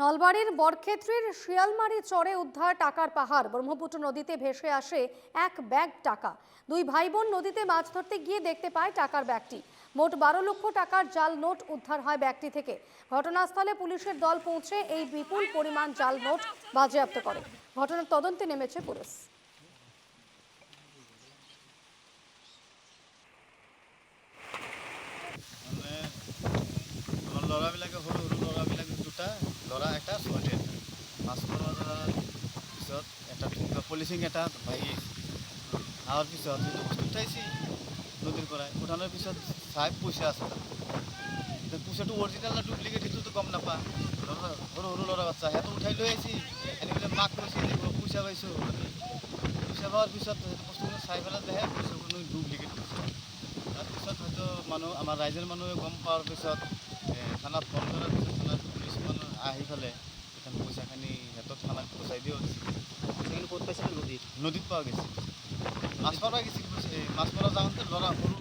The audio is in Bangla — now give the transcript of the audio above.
নলবাড়ির বরক্ষেত্রীর শিয়ালমারি চরে উদ্ধার টাকার পাহাড়। ব্রহ্মপুত্র নদীতে ভেসে আসে এক ব্যাগ টাকা। দুই ভাই বোন নদীতে মাছ ধরতে গিয়ে দেখতে পায় টাকার ব্যাগটি। মোট বারো লক্ষ টাকার জাল নোট উদ্ধার হয় ব্যাগটি থেকে। ঘটনাস্থলে পুলিশের দল পৌঁছে এই বিপুল পরিমাণ জাল নোট বাজেয়াপ্ত করে। ঘটনার তদন্তে নেমেছে পুলিশ। মানে ল'ৰা এটা ছোৱালী এটা পিছত এটা পলিচিং এটা ভাগি অহাৰ পিছত সেইটো বস্তু উঠাইছে, নদীৰ পৰাই, উঠানোৰ পিছত চাই পইচা আছে তাত। পইচাটো না ডুপ্লিকেট সেইটোতো গম ল'ৰা সৰু সৰু ল'ৰা বাচ্চা সিহঁতে উঠাই লৈ আহিছে। আনি পেলাই মাক কৈছে পইচা পাইছোঁ? পইচা পোৱাৰ পিছত সেইটো বস্তুখিনি চাই পেলাই দেখে পইচাখিনি ডুপ্লিকেট পইচা তাৰপিছত হয়তো মানুহ, আমাৰ ৰাইজৰ মানুহে গম পোৱাৰ পিছত থানাত ফোন কৰাৰ পিছত থানাত পুলিচ মানুহ আহি পেলাই এখানে পইচাখিনি হেঁতত থানা পচাই দিয়া হৈছে সেখানে কোথায় নদীর নদীত পোৱা গৈছে। মাছ মারা গৈছিল মাছ মৰা যাওঁতে ল'ৰা সৰু